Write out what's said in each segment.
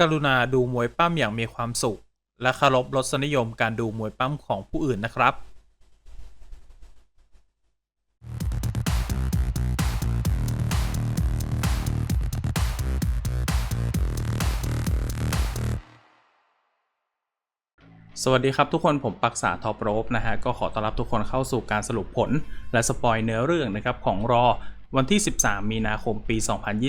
กรุณาดูมวยปั้มอย่างมีความสุข และเคารพรสนิยมการดูมวยปั้มของผู้อื่นนะครับสวัสดีครับทุกคนผมปักษาท็อปโรบนะฮะก็ขอต้อนรับทุกคนเข้าสู่การสรุปผล และสปอยเนื้อเรื่องนะครับของรอ วันที่ 13 มีนาคมปี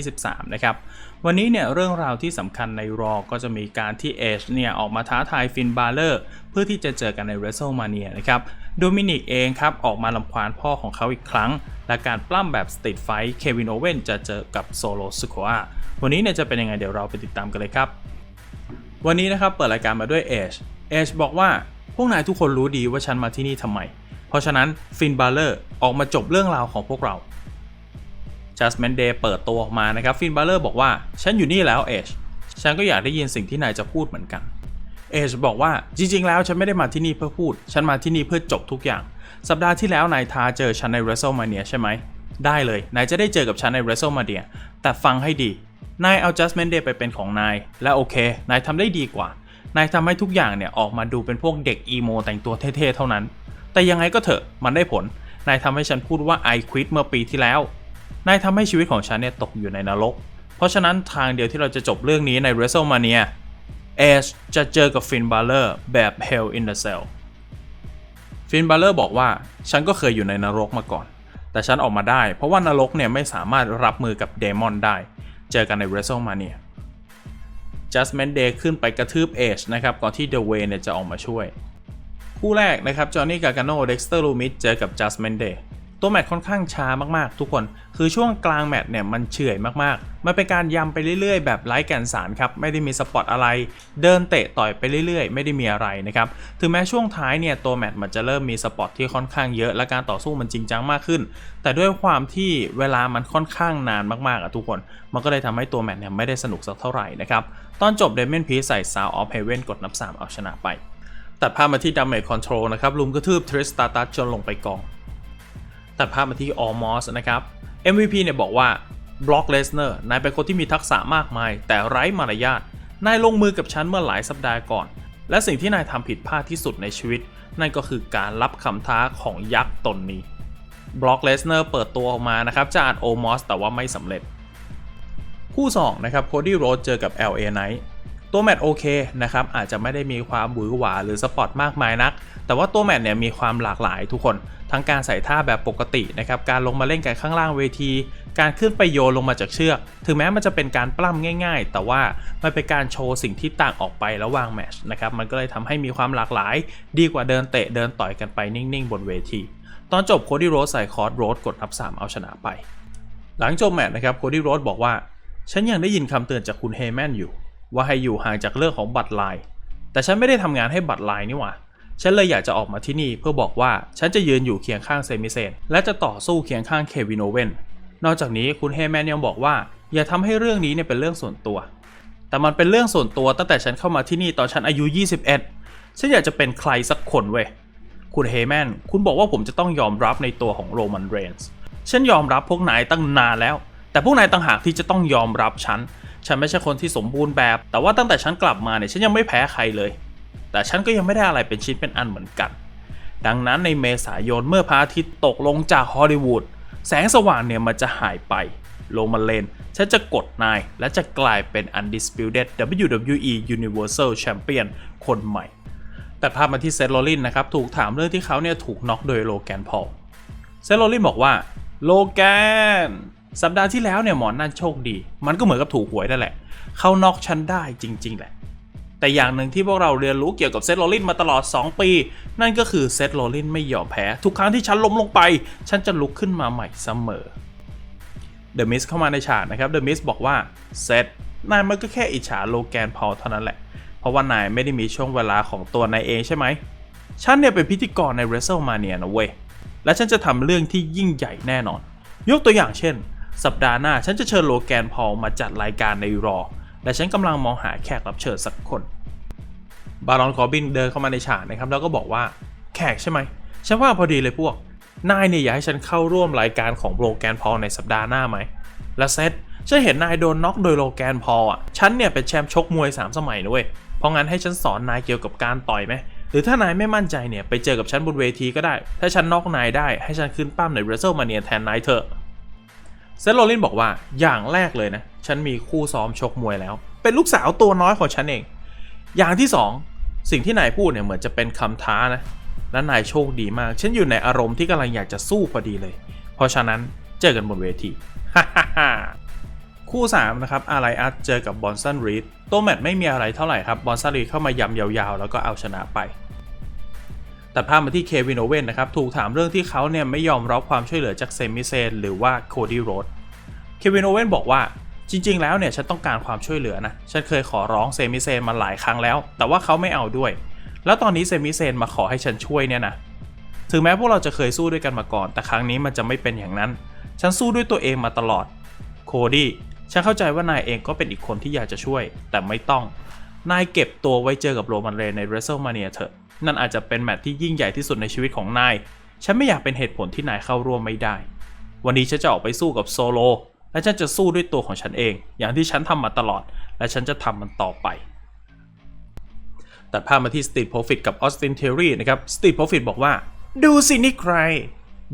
2023 นะครับ วันนี้เนี่ยเรื่องราวที่สำคัญในรอก็จะมีการที่เอชเนี่ยออกมาท้าทายฟินบาเลอร์เพื่อที่จะเจอกันใน w r e s t l m a n i a นะครับ โดมินิกเองครับออกมาลำควานพ่อของเขาอีกครั้ง และการปล้ำแบบสต e ตไฟท์เควินโอเวนจะเจอกับโซโลสโคอาวันนี้เนี่ยจะเป็นยังไงเดี๋ยวเราไปติดตามกันเลยครับ วันนี้นะครับเปิดรายการมาด้วยเอชเอชบอกว่าพวกนายทุกคนรู้ดีว่าฉันมาที่นี่ทำไม เพราะฉะนั้นฟินบาเลอร์ออกมาจบเรื่องราวของพวกเรา Judgment Day เปิดตัวออกมานะครับฟินบาเลอร์บอกว่า ฉันอยู่นี่แล้วเอชฉันก็อยากได้ยินสิ่งที่นายจะพูดเหมือนกันเอชบอกว่าจริง ๆ แล้วฉันไม่ได้มาที่นี่เพื่อพูด ฉันมาที่นี่เพื่อจบทุกอย่าง สัปดาห์ที่แล้วนายทาเจอฉันใน WrestleMania ใช่ไหม ได้เลย นายจะได้เจอกับฉันใน WrestleMania แต่ฟังให้ดี นายเอา Judgment Day ไปเป็นของนาย และโอเค นายทำได้ดีกว่า นายทำให้ทุกอย่างเนี่ยออกมาดูเป็นพวกเด็กอีโมแต่งตัวเท่ๆเท่านั้น แต่ยังไงก็เถอะมันได้ผล นายทำให้ฉันพูดว่า I quit เมื่อปีที่แล้ว นายทำให้ชีวิตของฉันเนี่ยตกอยู่ในนรก เพราะฉะนั้นทางเดียวที่เราจะจบเรื่องนี้ใน WrestleMania เอชจะเจอกับฟินบาเลอร์แบบ Hell in the Cell ฟินบาเลอร์บอกว่าฉันก็เคยอยู่ในนรกมาก่อน แต่ฉันออกมาได้ เพราะว่านรกเนี่ยไม่สามารถรับมือกับเดมอนได้ เจอกันใน WrestleMania Judgment Day ขึ้นไปกระทืบเอชนะครับก่อนที่ The Way เนี่ยจะออกมาช่วย คู่แรกนะครับจอห์นนี่กาการโนเด็กสเตอร์ลูมิสเจอกับ Judgment Day ตัวแมตช์ค่อนข้างช้ามากๆ ทุกคน คือช่วงกลางแมตช์เนี่ยมันเฉื่อยมากๆ มันเป็นการยำไปเรื่อยๆ แบบไร้แก่นสารครับ ไม่ได้มีสปอตอะไร เดินเตะต่อยไปเรื่อยๆ ไม่ได้มีอะไรนะครับ ถึงแม้ช่วงท้ายเนี่ยตัวแมตช์มันจะเริ่มมีสปอตที่ค่อนข้างเยอะและการต่อสู้มันจริงจังมากขึ้น แต่ด้วยความที่เวลามันค่อนข้างนานมากๆอะทุกคน มันก็เลยทำให้ตัวแมตช์เนี่ยไม่ได้สนุกสักเท่าไหร่นะครับตอนจบเดมอนพีใส่ซาวออฟเฮเว่นกดนับ3เอาชนะไปตัดภาพมาที่ดัมเมจคอนโทรลนะครับลุมกระทืบทริสตาตัสจนลงไปกอง ตัดภาพมาที่ออมอสนะครับ MVP เนี่ยบอกว่าบล็อกเลสเนอร์นายเป็นคนที่มีทักษะมากมาย แต่ไร้มารยาทนายลงมือกับฉันเมื่อหลายสัปดาห์ก่อน และสิ่งที่นายทำผิดพลาดที่สุดในชีวิต นั่นก็คือการรับคำท้าของยักษ์ตนนี้บล็อกเลสเนอร์เปิดตัวออกมานะครับจะอัดโอมอสแต่ว่าไม่สำเร็จ คู่2นะครับโคดี้โรดเจอกับ LA Knight ตัวแมตช์โอเคนะครับอาจจะไม่ได้มีความหวือหวาหรือสปอร์ตมากมายนัก แต่ว่าตัวแมตช์เนี่ยมีความหลากหลายทุกคน ทั้งการใส่ท่าแบบปกตินะครับการลงมาเล่นกันข้างล่างเวที การขึ้นไปโยนลงมาจากเชือก ถึงแม้มันจะเป็นการปล้ำง่าย ๆ แต่ว่ามันเป็นการโชว์สิ่งที่ต่างออกไประหว่างแมชนะครับมันก็เลยทำให้มีความหลากหลาย ดีกว่าเดินเตะเดินต่อยกันไปนิ่งๆ บนเวที ตอนจบโคดี้โรสใส่คอร์ดโรสกดนับ 3 เอาชนะไป หลังจบแมตช์นะครับโคดี้โรสบอกว่าฉันยังได้ยินคำเตือนจากคุณเฮแมนอยู่ ว่าให้อยู่ห่างจากเรื่องของบัตรลาย แต่ฉันไม่ได้ทำงานให้บัตรลายนี่หว่า ฉันเลยอยากจะออกมาที่นี่เพื่อบอกว่าฉันจะยืนอยู่เคียงข้างเซมิเซนและจะต่อสู้เคียงข้างเควินโอเวนนอกจากนี้คุณเฮแมนยังบอกว่า อย่าทำให้เรื่องนี้เนี่ยเป็นเรื่องส่วนตัว แต่มันเป็นเรื่องส่วนตัวตั้งแต่ฉันเข้ามาที่นี่ตอนฉันอายุ 21 ฉันอยากจะเป็นใครสักคนเว้ยคุณเฮแมนคุณบอกว่าผมจะต้องยอมรับในตัวของโรมันเรนส์ฉันยอมรับพวกนายตั้งนานแล้ว แต่พวกนายต่างหากที่จะต้องยอมรับฉัน ฉันไม่ใช่คนที่สมบูรณ์แบบ แต่ว่าตั้งแต่ฉันกลับมาเนี่ยฉันยังไม่แพ้ใครเลย แต่ฉันก็ยังไม่ได้อะไรเป็นชิ้นเป็นอันเหมือนกัน ดังนั้นในเมษายนเมื่อพระอาทิตย์ตกลงจากฮอลลีวูดแสงสว่างเนี่ยมันจะหายไปโลมาเลน ฉันจะกดนาย และจะกลายเป็น undisputed WWE Universal Champion คนใหม่ แต่ภาพมาที่เซธโรลินนะครับ ถูกถามเรื่องที่เขาเนี่ยถูกน็อกโดยโลแกนพอลเซธโรลินบอกว่า โลแกน สัปดาห์ที่แล้วเนี่ยหมอนนั่นโชคดี มันก็เหมือนกับถูกหวยนั่นแหละ เขานอกฉันได้จริง ๆ แหละ แต่อย่างหนึ่งที่พวกเราเรียนรู้เกี่ยวกับเซธโรลินมาตลอด 2 ปี นั่นก็คือเซธโรลินไม่ยอมแพ้ ทุกครั้งที่ฉันล้มลงไป ฉันจะลุกขึ้นมาใหม่เสมอเดอะมิสเข้ามาในฉากนะครับเดอะมิสบอกว่าเซธนายมันก็แค่อิจฉาโลแกนพอเท่านั้นแหละ เพราะว่านายไม่ได้มีช่วงเวลาของตัวนายเองใช่ไหมฉันเนี่ยเป็นพิธีกรใน WrestleMania นะเว้ยและฉันจะทำเรื่องที่ยิ่งใหญ่แน่นอน ยกตัวอย่างเช่น สัปดาห์หน้าฉันจะเชิญโลแกนพอลมาจัดรายการในรอ และฉันกำลังมองหาแขกรับเชิญสักคน บารอนคอบินเดินเข้ามาในฉากนะครับ แล้วก็บอกว่าแขกใช่ไหมฉันว่าพอดีเลยพวก นายเนี่ยอยากให้ฉันเข้าร่วมรายการของโลแกนพอลในสัปดาห์หน้าไหม และเซธฉันเห็นนายโดนน็อกโดยโลแกนพอลอะ ฉันเนี่ยเป็นแชมป์ชกมวย 3 สมัยนะเว้ย เพราะงั้นให้ฉันสอนนายเกี่ยวกับการต่อยไหม หรือถ้านายไม่มั่นใจเนี่ยไปเจอกับฉันบนเวทีก็ได้ ถ้าฉันน็อกนายได้ให้ฉันขึ้นปั้มใน WrestleMania แทนนายเถอะ เซธโรลินบอกว่าอย่างแรกเลยนะ ฉันมีคู่ซ้อมชกมวยแล้ว เป็นลูกสาวตัวน้อยของฉันเอง อย่างที่สองสิ่งที่นายพูดเนี่ยเหมือนจะเป็นคำท้านะ และนายโชคดีมาก ฉันอยู่ในอารมณ์ที่กำลังอยากจะสู้พอดีเลย เพราะฉะนั้นเจอกันบนเวทีฮ่าฮ่าฮ่าคู่ 3 นะครับอาไ a อัตเจอกับบอนสันรีดตัวแมตช์ไม่มีอะไรเท่าไหร่ครับบอนสันรีดเข้ามายำยาวๆ แล้วก็เอาชนะไป แต่พาพมาที่เควินโอเว่นนะครับถูกถามเรื่องที่เขาเนี่ยไม่ยอมรับความช่วยเหลือจากเซมิเซนหรือว่าโคดี้โรดเควินโอเว่นบอกว่าจริง ๆ แล้วเนี่ยฉันต้องการความช่วยเหลือนะ ฉันเคยขอร้องเซมิเซนมาหลายครั้งแล้ว แต่ว่าเขาไม่เอาด้วย แล้วตอนนี้เซมิเซนมาขอให้ฉันช่วยเนี่ยนะถึงแม้พวกเราจะเคยสู้ด้วยกันมาก่อน แต่ครั้งนี้มันจะไม่เป็นอย่างนั้น ฉันสู้ด้วยตัวเองมาตลอด โคดี้ ฉันเข้าใจว่านายเองก็เป็นอีกคนที่อยากจะช่วย แต่ไม่ต้อง นายเก็บตัวไว้เจอกับโรมันเรนใน WrestleMania เถอะ นั่นอาจจะเป็นแมตช์ที่ยิ่งใหญ่ที่สุดในชีวิตของนาย ฉันไม่อยากเป็นเหตุผลที่นายเข้าร่วมไม่ได้ วันนี้ฉันจะออกไปสู้กับโซโล และฉันจะสู้ด้วยตัวของฉันเอง อย่างที่ฉันทำมาตลอด และฉันจะทำมันต่อไปตัดภาพมาที่ Street Profit กับ Austin Theory นะครับ Street Profit บอกว่า ดูสินี่ใคร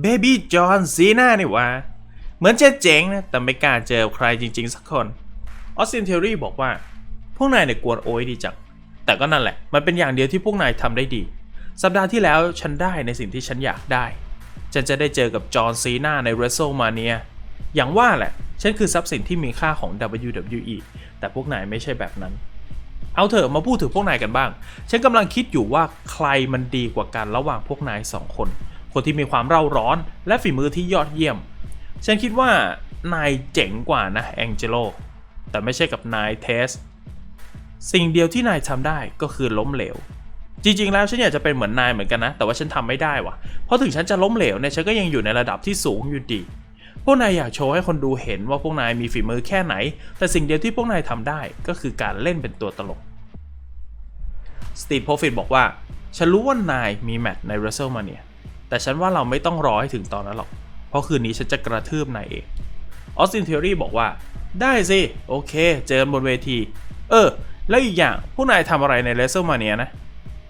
Baby John Cena นี่หวะเหมือนจะเจ๋งนะแต่ไม่กล้าเจอใครจริง ๆ สักคน Austin Theory บอกว่า พวกนายเนี่ยกวนโอ้ยดีจัง แต่ก็นั่นแหละ มันเป็นอย่างเดียวที่พวกนายทำได้ดี สัปดาห์ที่แล้วฉันได้ในสิ่งที่ฉันอยากได้ ฉันจะได้เจอกับจอห์นซีนาใน WrestleMania อย่างว่าแหละ ฉันคือทรัพย์สินที่มีค่าของ WWE แต่พวกนายไม่ใช่แบบนั้น เอาเถอะมาพูดถึงพวกนายกันบ้าง ฉันกำลังคิดอยู่ว่าใครมันดีกว่ากันระหว่างพวกนายสองคน คนที่มีความเร่าร้อน และฝีมือที่ยอดเยี่ยม ฉันคิดว่านายเจ๋งกว่านะแองเจโลแต่ไม่ใช่กับนายเทส สิ่งเดียวที่นายทำได้ก็คือล้มเหลว จริงๆ แล้วฉันอยากจะเป็นเหมือนนายเหมือนกันนะ แต่ว่าฉันทำไม่ได้ว่ะเพราะถึงฉันจะล้มเหลวเนี่ยฉันก็ยังอยู่ในระดับที่สูงอยู่ดีพวกนายอยากโชว์ให้คนดูเห็นว่าพวกนายมีฝีมือแค่ไหน แต่สิ่งเดียวที่พวกนายทำได้ก็คือการเล่นเป็นตัวตลกสตีฟโพฟิตบอกว่า ฉันรู้ว่านายมีแมตช์ใน WrestleMania แต่ฉันว่าเราไม่ต้องรอให้ถึงตอนนั้นหรอก เพราะคืนนี้ฉันจะกระทืบนายเองออสตินเทอรี่บอกว่า ได้สิ โอเค เจอกันบนเวที เออ แล้วอีกอย่างพวกนายทำอะไรใน WrestleMania นะ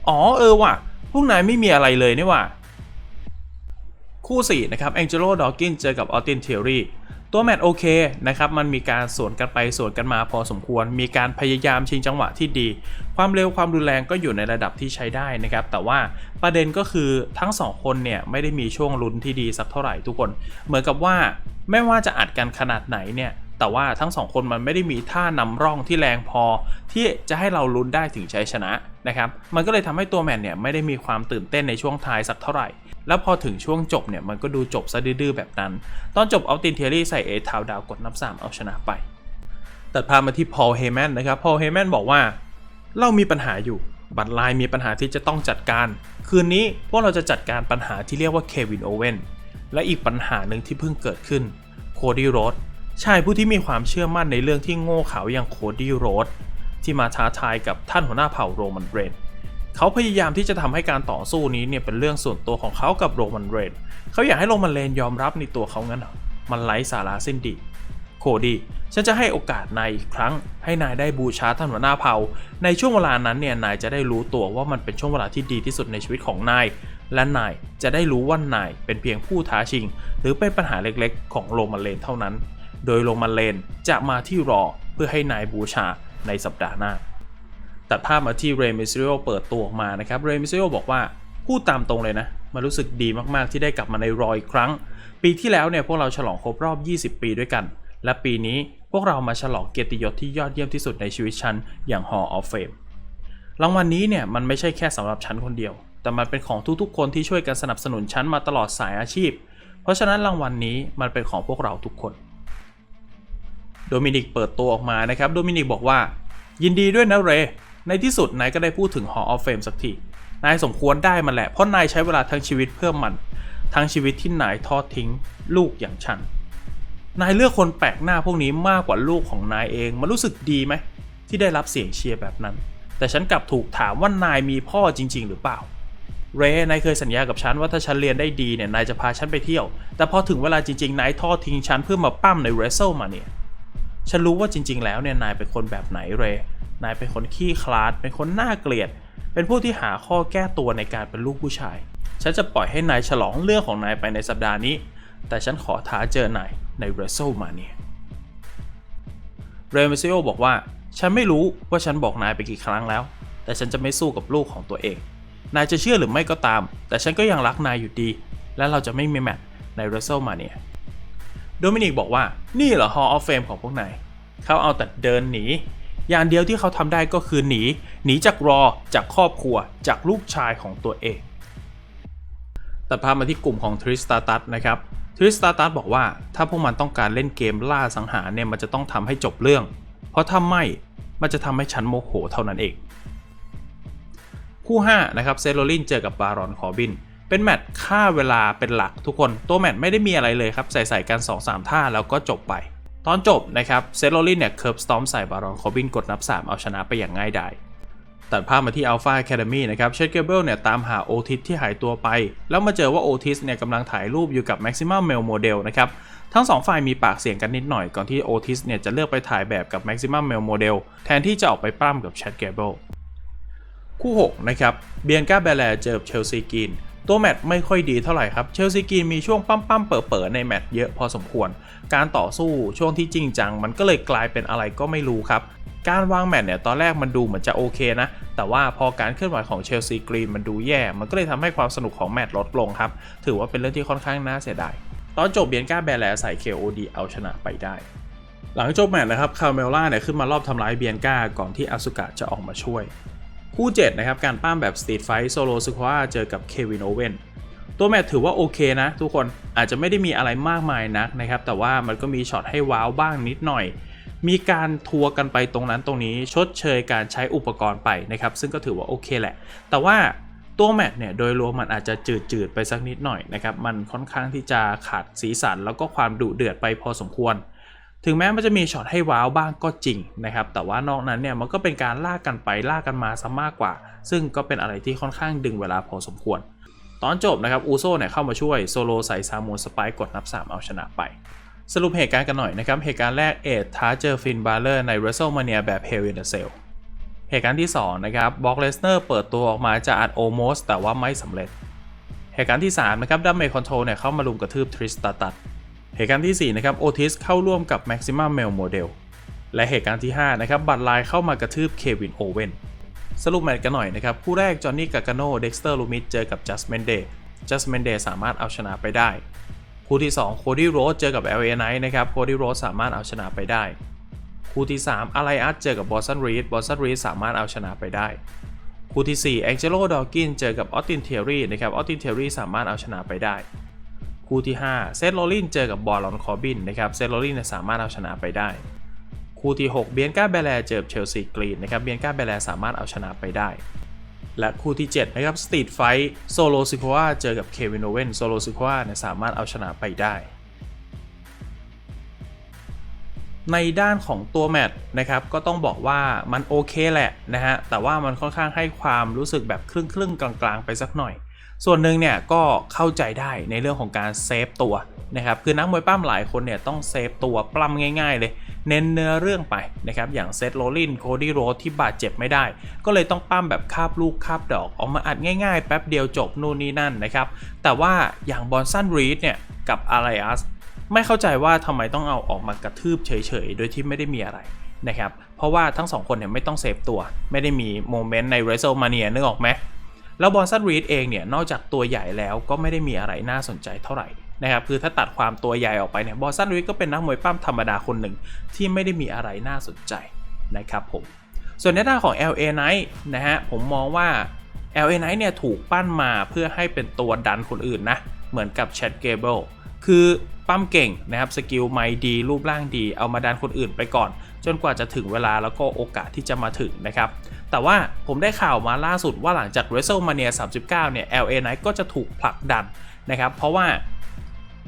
อ๋อเออว่ะ พวกนายไม่มีอะไรเลยนี่ว่ะ คู่ 4 นะครับ Angelo Dawkins เจอกับ Austin Theory ตัวแมตช์โอเคนะครับมันมีการสวนกันไปสวนกันมาพอสมควร มีการพยายามชิงจังหวะที่ดี ความเร็วความรุนแรงก็อยู่ในระดับที่ใช้ได้นะครับ แต่ว่าประเด็นก็คือทั้งสองคนเนี่ยไม่ได้มีช่วงลุ้นที่ดีสักเท่าไหร่ทุกคน เหมือนกับว่าไม่ว่าจะอัดกันขนาดไหนเนี่ย แต่ว่าทั้งสองคนมันไม่ได้มีท่านำร่องที่แรงพอ ที่จะให้เราลุ้นได้ถึงชัยชนะนะครับ มันก็เลยทำให้ตัวแมนเนี่ยไม่ได้มีความตื่นเต้นในช่วงท้ายสักเท่าไหร่ แล้วพอถึงช่วงจบเนี่ยมันก็ดูจบซะดื้อแบบนั้น ตอนจบเอาตินเทอรี่ใส่เอทาวดาวกดนับ 3 เอาชนะไป ตัดพามาที่พอลเฮแมนนะครับ พอลเฮแมนบอกว่า เรามีปัญหาอยู่บัตรไลน์มีปัญหาที่จะต้องจัดการ คืนนี้พวกเราจะจัดการปัญหาที่เรียกว่าเควินโอเวนและอีกปัญหาหนึ่งที่เพิ่งเกิดขึ้นโคดี้โรด ชายผู้ที่มีความเชื่อมั่นในเรื่องที่โง่เขลาอย่างโคดี้โรดที่มาท้าทายกับท่านหัวหน้าเผ่าโรมันเรนเขาพยายามที่จะทำให้การต่อสู้นี้เนี่ยเป็นเรื่องส่วนตัวของเขากับโรมันเรนเขาอยากให้โรมันเรนยอมรับในตัวเขางั้นหรอมันไร้สาระสิ้นดี โคดี้ฉันจะให้โอกาสนายอีกครั้ง ให้นายได้บูชาท่านหัวหน้าเผ่า ในช่วงเวลานั้นเนี่ยนายจะได้รู้ตัวว่ามันเป็นช่วงเวลาที่ดีที่สุดในชีวิตของนาย และนายจะได้รู้ว่านายเป็นเพียงผู้ท้าชิง หรือเป็นปัญหาเล็กๆ ของโรมันเรนเท่านั้น โดยโรมันเรนจะมาที่รอเพื่อให้นายบูชาในสัปดาห์หน้า ตัดภาพมาที่เรมิซิโอเปิดตัวออกมานะครับเรมิซิโอบอกว่าพูดตามตรงเลยนะมันรู้สึกดีมากๆที่ได้กลับมาในรอยอีกครั้ง ปีที่แล้วเนี่ยพวกเราฉลองครบรอบ 20 ปีด้วยกัน และปีนี้พวกเรามาฉลองเกียรติยศที่ยอดเยี่ยมที่สุดในชีวิตฉันอย่าง Hall of Fame รางวัลนี้เนี่ยมันไม่ใช่แค่สำหรับฉันคนเดียว แต่มันเป็นของทุกๆ คนที่ช่วยกันสนับสนุนฉันมาตลอดสายอาชีพ เพราะฉะนั้นรางวัลนี้มันเป็นของพวกเราทุกคน โดมินิกเปิดตัวออกมานะครับ โดมินิกบอกว่า ยินดีด้วยนะเร ในที่สุดนายก็ได้พูดถึง Hall of Fame สักที นายสมควรได้มันแหละ เพราะนายใช้เวลาทั้งชีวิตเพื่อมัน ทั้งชีวิตที่นายทอดทิ้ง ลูกอย่างฉัน นายเลือกคนแปลกหน้าพวกนี้มากกว่าลูกของนายเอง มันรู้สึกดีไหมที่ได้รับเสียงเชียร์แบบนั้น แต่ฉันกลับถูกถามว่านายมีพ่อจริง ๆ หรือเปล่าเรนายเคยสัญญากับฉันว่าถ้าฉันเรียนได้ดีเนี่ย นายจะพาฉันไปเที่ยว แต่พอถึงเวลาจริงๆ นายทอดทิ้งฉันเพื่อมาปั้มในเรเซลมาเนี่ย ฉันรู้ว่าจริง ๆ แล้วเนี่ยนายเป็นคนแบบไหนเรย์นายเป็นคนขี้คลาด เป็นคนน่าเกลียด เป็นผู้ที่หาข้อแก้ตัวในการเป็นลูกผู้ชาย ฉันจะปล่อยให้นายฉลองเรื่องของนายไปในสัปดาห์นี้ แต่ฉันขอท้าเจอนายใน WrestleMania เรมิซิโอบอกว่า ฉันไม่รู้ว่าฉันบอกนายไปกี่ครั้งแล้ว แต่ฉันจะไม่สู้กับลูกของตัวเอง นายจะเชื่อหรือไม่ก็ตาม แต่ฉันก็ยังรักนายอยู่ดี และเราจะไม่มีแมตช์ใน WrestleMania โดมินิกบอกว่านี่เหรอ Hall of Fame ของพวกนายเขาเอาแต่เดินหนี อย่างเดียวที่เขาทำได้ก็คือหนี หนีจากรอจากครอบครัวจากลูกชายของตัวเองตัดภาพมาที่กลุ่มของทริสตาตัสนะครับทริสตาตัสบอกว่าถ้าพวกมันต้องการเล่นเกมล่าสังหารเนี่ยมันจะต้องทำให้จบเรื่อง เพราะถ้าไม่มันจะทำให้ฉันโมโหเท่านั้นเอง คู่5นะครับเซโรลินเจอกับบารอนคอร์บิน เป็นแมตช์ฆ่าเวลาเป็นหลักทุกคนตัวแมตช์ไม่ได้มีอะไรเลยครับ ใส่ใส่กัน 2-3 ท่าแล้วก็จบไป ตอนจบนะครับเซโรลินเนี่ยเคิร์ฟสตอมใส่บารอนคอบินกดนับ 3 เอาชนะไปอย่างง่ายดายตัดภาพมาที่ Alpha Academy นะครับเชดเกเบิลเนี่ยตามหาโอทิสที่หายตัวไป แล้วมาเจอว่าโอทิสเนี่ยกำลังถ่ายรูปอยู่กับ Maximum Male Model นะครับทั้งสองฝ่ายมีปากเสียงกันนิดหน่อยก่อนที่โอทิสเนี่ยจะเลือกไปถ่ายแบบกับ Maximum Male Model แทนที่จะออกไปปล้ำกับ Chad Gable คู่ 6 นะครับเบียนกาเบลเจอเชลซีกีน ตัวแมตช์ไม่ค่อยดีเท่าไหร่ครับ เชลซีกีนมีช่วงปั้มปั้มๆเป๋อๆในแมตช์เยอะพอสมควร การต่อสู้ช่วงที่จริงจัง มันก็เลยกลายเป็นอะไรก็ไม่รู้ครับ การวางแมตช์เนี่ยตอนแรกมันดูเหมือนจะโอเคนะ แต่ว่าพอการเคลื่อนไหวของเชลซีกรีนมันดูแย่ มันก็เลยทำให้ความสนุกของแมตช์ลดลงครับ ถือว่าเป็นเรื่องที่ค่อนข้างน่าเสียดาย ตอนจบเบียนกาแบลใส่ KOD เอาชนะไปได้หลังจบแมตช์นะครับ คาร์เมล่าเนี่ยขึ้นมารอบทำร้ายเบียนกาก่อนที่อาสุกะจะออกมาช่วย คู่7นะครับการป้ามแบบสตรีทไฟท์โซโลซึควาเจอกับเควินโอเวนตัวแมตช์ถือว่าโอเคนะ ทุกคนอาจจะไม่ได้มีอะไรมากมายนักนะครับ แต่ว่ามันก็มีช็อตให้ว้าวบ้างนิดหน่อย มีการทัวร์กันไปตรงนั้นตรงนี้ชดเชยการใช้อุปกรณ์ไปนะครับ ซึ่งก็ถือว่าโอเคแหละ แต่ว่าตัวแมตช์เนี่ยโดยรวมมันอาจจะจืดๆไปสักนิดหน่อยนะครับ มันค่อนข้างที่จะขาดสีสันแล้วก็ความดุเดือดไปพอสมควร ถึงแม้มันจะมีช็อตให้ว้าวบ้างก็จริงนะครับ แต่ว่านอกนั้นเนี่ยมันก็เป็นการลากกันไปลากกันมาซะมากกว่า ซึ่งก็เป็นอะไรที่ค่อนข้างดึงเวลาพอสมควร ตอนจบนะครับอูโซเนี่ยเข้ามาช่วยโซโลใส่ซามูนสไปกดนับ 3 เอาชนะไป สรุปเหตุการณ์กันหน่อยนะครับ เหตุการณ์แรกเอ็ดท้าเจอฟินบาเลอร์ใน WrestleMania แบบ Hell in a Cell เหตุการณ์ที่2นะครับบ็อกเลสเนอร์เปิดตัวออกมาจะอัดโอโมสแต่ว่าไม่สำเร็จ เหตุการณ์ที่3นะครับดัมเมคอนโทรเนี่ยเข้ามาลุมกระทืบทริสตาตัด เหตุการณ์ที่ 4 นะครับโอทิสเข้าร่วมกับ Maximum Male Model และเหตุการณ์ที่ 5 นะครับ บัตไลน์เข้ามากระทืบเควินโอเวนสรุปแมตช์กันหน่อยนะครับ คู่แรกจอห์นนี่กา a าโนเด็กสเตอร์ลูมิดเจอกับจัสเมนเดย์จัสเมนเดย์สามารถเอาชนะไปได้ คู่ที่ 2 โคดี้โรสเจอกับ LA Knight นะครับโคดี้โรสสามารถเอาชนะไปได้ คู่ที่ 3อะไรอัสเจอกับบอสตันรีดบอสตันรีดสามารถเอาชนะไปได้ คู่ที่4แองเจโลดอ g กินเจอกับออตตินเทอรี่นะครับออตตินเทอรี่สามารถเอาชนะไปได้ คู่ที่ 5 เซธโรลินเจอกับบอลลอนคอร์บินนะครับเซธโรลินสามารถเอาชนะไปได้ คู่ที่ 6 เบียนกาเบลเจอเชลซีกรีนนะครับเบียนกาเบลสามารถเอาชนะไปได้และคู่ที่ 7 นะครับสตรีทไฟท์โซโลซิควาเจอกับเควินโอเวนโซโลซิควาเนี่ยสามารถเอาชนะไปได้ ในด้านของตัวแมตช์นะครับ ก็ต้องบอกว่ามันโอเคแหละนะฮะ แต่ว่ามันค่อนข้างให้ความรู้สึกแบบครึ่งๆกลางๆ ไปสักหน่อย ส่วนหนึ่งเนี่ยก็เข้าใจได้ในเรื่องของการเซฟตัวนะครับคือนักมวยปั้มหลายคนเนี่ยต้องเซฟตัวปล้ำง่าย ๆ เลย เน้นเนื้อเรื่องไปนะครับอย่างเซธโรลินโคดี้โรสที่บาดเจ็บไม่ได้ ก็เลยต้องปั้มแบบคาบลูกคาบดอกออกมาอัดง่ายๆ แป๊บเดียวจบนู่นนี่นั่นนะครับแต่ว่าอย่างบอลซันรีดเนี่ยกับอาริอัสไม่เข้าใจว่าทำไมต้องเอาออกมากระทืบเฉยๆ โดยที่ไม่ได้มีอะไรนะครับ เพราะว่าทั้งสองคนเนี่ยไม่ต้องเซฟตัว ไม่ได้มีโมเมนต์ใน WrestleMania นึกออกไหม แล้วบอลซันรีดเองเนี่ยนอกจากตัวใหญ่แล้วก็ไม่ได้มีอะไรน่าสนใจเท่าไหร่นะครับคือถ้าตัดความตัวใหญ่ออกไปเนี่ยบอลซันรีดก็เป็นนักมวยปั้มธรรมดาคนหนึ่งที่ไม่ได้มีอะไรน่าสนใจนะครับผม ส่วนในด้านของ LA Knight นะฮะผมมองว่า LA Knight เนี่ยถูกปั้นมาเพื่อให้เป็นตัวดันคนอื่นนะ เหมือนกับ Chad Gable คือปั้มเก่งนะครับสกิลไม่ดี รูปร่างดีเอามาดันคนอื่นไปก่อน จนกว่าจะถึงเวลาแล้วก็โอกาสที่จะมาถึงนะครับ แต่ว่าผมได้ข่าวมาล่าสุดว่าหลังจาก WrestleMania 39 เนี่ย LA Knight ก็จะถูกผลักดันนะครับ เพราะว่า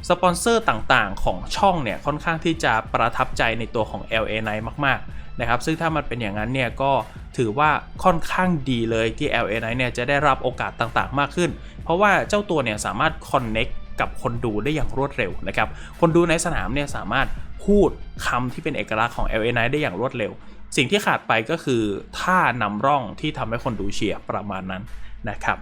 สปอนเซอร์ต่างๆ ของช่องเนี่ยค่อนข้างที่จะประทับใจในตัวของ LA Knight มากๆนะครับ ซึ่งถ้ามันเป็นอย่างนั้นเนี่ยก็ถือว่าค่อนข้างดีเลยที่ LA Knight เนี่ยจะได้รับโอกาสต่างๆ มากขึ้น เพราะว่าเจ้าตัวเนี่ยสามารถ connect กับคนดูได้อย่างรวดเร็วนะครับ คนดูในสนามเนี่ยสามารถพูดคำที่เป็นเอกลักษณ์ของ LA Knight ได้อย่างรวดเร็ว สิ่งที่ขาดไปก็คือท่านำร่องที่ทำให้คนดูเชียร์ประมาณนั้นนะครับ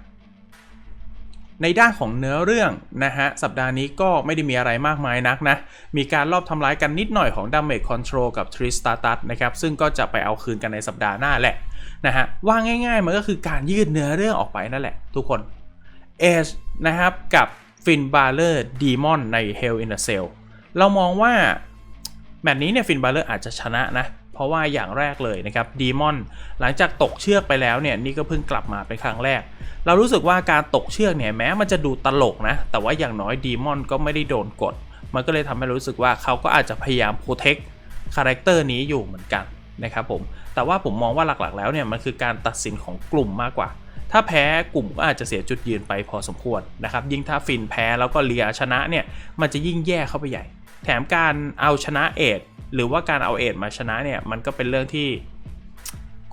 ในด้านของเนื้อเรื่องนะฮะสัปดาห์นี้ก็ไม่ได้มีอะไรมากมายนักนะ มีการลอบทำร้ายกันนิดหน่อยของ Damage Control กับ Tristatus นะครับ ซึ่งก็จะไปเอาคืนกันในสัปดาห์หน้าแหละนะฮะว่าง่ายๆมันก็คือการยืดเนื้อเรื่องออกไปนั่นแหละ ทุกคนเอชนะครับกับฟินบาเลอร์ดีมอนใน Hell in a Cell เรามองว่าแมตช์นี้เนี่ยฟินบาเลอร์อาจจะชนะนะ เพราะว่าอย่างแรกเลยนะครับดีมอนหลังจากตกเชือกไปแล้วเนี่ยนี่ก็เพิ่งกลับมาเป็นครั้งแรก เรารู้สึกว่าการตกเชือกเนี่ยแม้มันจะดูตลกนะ แต่ว่าอย่างน้อยดีมอนก็ไม่ได้โดนกด มันก็เลยทำให้รู้สึกว่าเขาก็อาจจะพยายามโปรเทคคาแรคเตอร์นี้อยู่เหมือนกันนะครับผมแต่ว่าผมมองว่าหลักๆ แล้วเนี่ยมันคือการตัดสินของกลุ่มมากกว่า ถ้าแพ้กลุ่มก็อาจจะเสียจุดยืนไปพอสมควรนะครับยิ่งถ้าฟินแพ้แล้วก็เลียชนะเนี่ยมันจะยิ่งแย่เข้าไปใหญ่ แถมการเอาชนะเอด หรือว่าการเอาเอดมาชนะเนี่ยมันก็เป็นเรื่องที่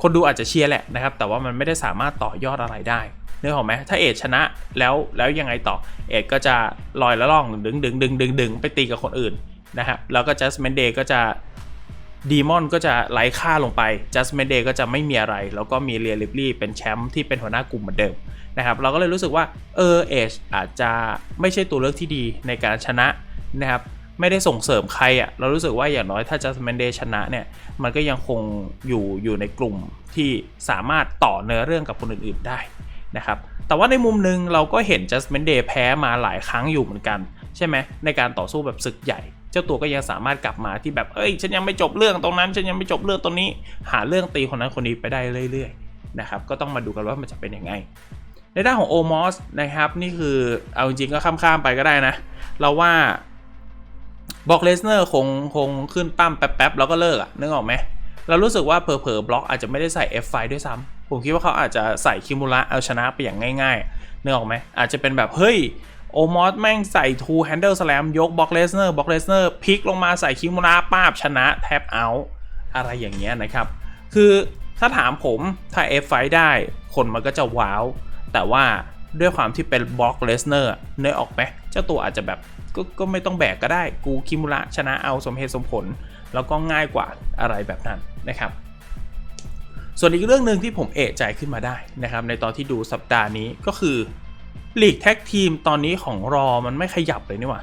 คนดูอาจจะเชียร์แหละนะครับ แต่ว่ามันไม่ได้สามารถต่อยอดอะไรได้นึกออกไหมถ้าเอดชนะแล้วแล้วยังไงต่อเอดก็จะลอยละล่องดึงดึงดึงดึงดึงไปตีกับคนอื่นนะครับแล้วก็ Judgment Day ก็จะดีมอนก็จะไร้ค่าลงไป Judgment Day ก็จะไม่มีอะไร แล้วก็มีเรียลิบลี่เป็นแชมป์ที่เป็นหัวหน้ากลุ่มเหมือนเดิมนะครับเราก็เลยรู้สึกว่าเออเอชอาจจะไม่ใช่ตัวเลือกที่ดีในการชนะนะครับ ไม่ได้ส่งเสริมใครอะ่ะเรารู้สึกว่าอย่างน้อยถ้า Judgment Day ชนะเนี่ย มันก็ยังคงอยู่อยู่ในกลุ่มที่สามารถต่อเนื้อเรื่องกับคนอื่นๆได้นะครับแต่ว่าในมุมหนึ่งเราก็เห็น Judgment Day แพ้มาหลายครั้งอยู่เหมือนกัน ใช่ไหมในการต่อสู้แบบศึกใหญ่ เจ้าตัวก็ยังสามารถกลับมาที่แบบเอ้ย ฉันยังไม่จบเรื่องตรงนั้น ฉันยังไม่จบเรื่องตรงนี้ หาเรื่องตีคนนั้นคนนี้ไปได้เรื่อยๆนะครับก็ต้องมาดูกันว่ามันจะเป็นยังไงในด้านของโอมอสนะครับนี่คือเอาจริงๆก็ข้ามๆไปก็ได้นะ เราว่า บล็อกเลสเนอร์คงคงขึ้นปั้มแป๊บๆแล้วก็เลิกอะนึกออกไหมเรารู้สึกว่าเผลอๆบล็อกอาจจะไม่ได้ใส่ F5 ด้วยซ้ำผมคิดว่าเขาอาจจะใส่คิมูระเอาชนะไปอย่างง่ายๆนึกออกไหมอาจจะเป็นแบบเฮ้ยโอมอสแม่งใส่ two handle slam ยกบล็อกเลสเนอร์บล็อกเลสเนอร์พลิกลงมาใส่คิมูระป้าบชนะแท็บเอาอะไรอย่างเงี้ยนะครับ คือถ้าถามผมถ้า F5 ได้คนมันก็จะว้าว แต่ว่าด้วยความที่เป็นบล็อกเลสเนอร์เนื้อออกไหมเจ้าตัวอาจจะแบบ ก็ก็ไม่ต้องแบกก็ได้ กูคิมุระชนะเอาสมเหตุสมผล แล้วก็ง่ายกว่าอะไรแบบนั้นนะครับ ส่วนอีกเรื่องหนึ่งที่ผมเอะใจขึ้นมาได้นะครับ ในตอนที่ดูสัปดาห์นี้ก็คือลีกแท็กทีมตอนนี้ของรอมันไม่ขยับเลยนี่หว่า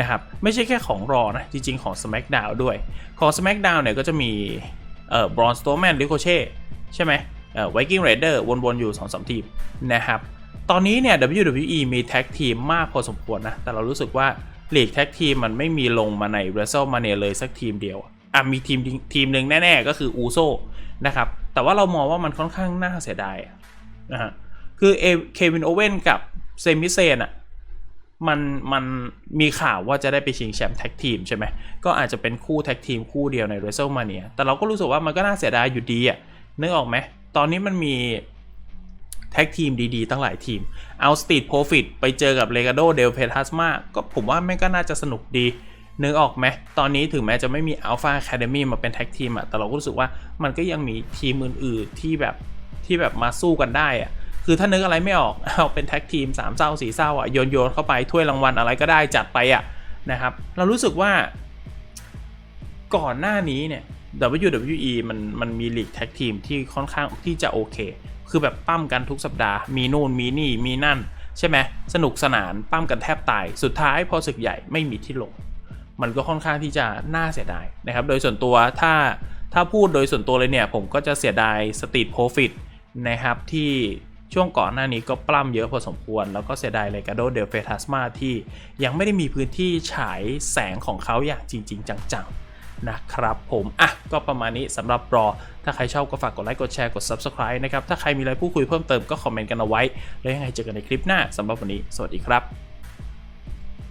นะครับไม่ใช่แค่ของรอนะจริงๆของ SmackDown ด้วย ของ SmackDown เนี่ยก็จะมีเอ่อบรอนสโตแมนลิโคเช่ใช่ไหมเอ่อไวกิ้งเรเดอร์วนๆอยู่2-3ทีมนะครับ ตอนนี้เนี่ย WWE มีแท็กทีมมากพอสมควรนะ แต่เรารู้สึกว่าลีกแท็กทีมมันไม่มีลงมาใน WrestleMania เลยสักทีมเดียวอะมีทีมทีมหนึ่งแน่ ๆ ก็คืออูโซนะครับ แต่ว่าเรามองว่ามันค่อนข้างน่าเสียดายนะฮะคือเอเควินโอเว่นกับเซมิเซนอะมันมันมีข่าวว่าจะได้ไปชิงแชมป์แท็กทีมใช่ไหมก็อาจจะเป็นคู่แท็กทีมคู่เดียวใน WrestleMania แต่เราก็รู้สึกว่ามันก็น่าเสียดายอยู่ดีอะนึกออกไหมตอนนี้มันมี แท็กทีมดีๆ ตั้งหลายทีม เอาสตีดโ r ฟิตไปเจอกับเลกาโดเดลเพทัสมาก็ผมว่าแม่ก็น่าจะสนุกดีนึกออกไหม ตอนนี้ถึงแม้จะไม่มี Alpha Academy มาเป็นแท็กทีมอะแต่เราก็รู้สึกว่ามันก็ยังมีทีมอื่นๆที่แบบที่แบบมาสู้กันได้อะคือถ้านึกอะไรไม่ออก เอาเป็นแท็กทีมสามเศร้าสี่เศร้าอะโยนโยนเข้าไปถ้วยรางวัลอะไรก็ได้จัดไปอะนะครับ เรารู้สึกว่า ก่อนหน้านี้เนี่ย WWE มันมันมีลีกแท็กทีมที่ค่อนข้างที่จะโอเค คือแบบปั้มกันทุกสัปดาห์ มีนู่นมีนี่มีนั่น ใช่ไหมสนุกสนานปั้มกันแทบตาย สุดท้ายพอศึกใหญ่ไม่มีที่ลง มันก็ค่อนข้างที่จะน่าเสียดายนะครับ โดยส่วนตัวถ้าถ้าพูดโดยส่วนตัวเลยเนี่ย ผมก็จะเสียดายสตรีทโ r ฟิตนะครับที่ช่วงก่อนหน้านี้ก็ปล้ำเยอะพอสมควร แล้วก็เสียดายเลกาโดเดลเฟทัสมาที่ยังไม่ได้มีพื้นที่ฉายแสงของเขาอย่างจริง ๆ จังๆ นะครับผมอะก็ประมาณนี้สำหรับรอ ถ้าใครชอบก็ฝากกดไลค์กดแชร์กด Subscribe นะครับ ถ้าใครมีอะไรพูดคุยเพิ่มเติมก็คอมเมนต์กันเอาไว้ แล้วยังไงเจอกันในคลิปหน้าสำหรับวันนี้ สวัสดีครับ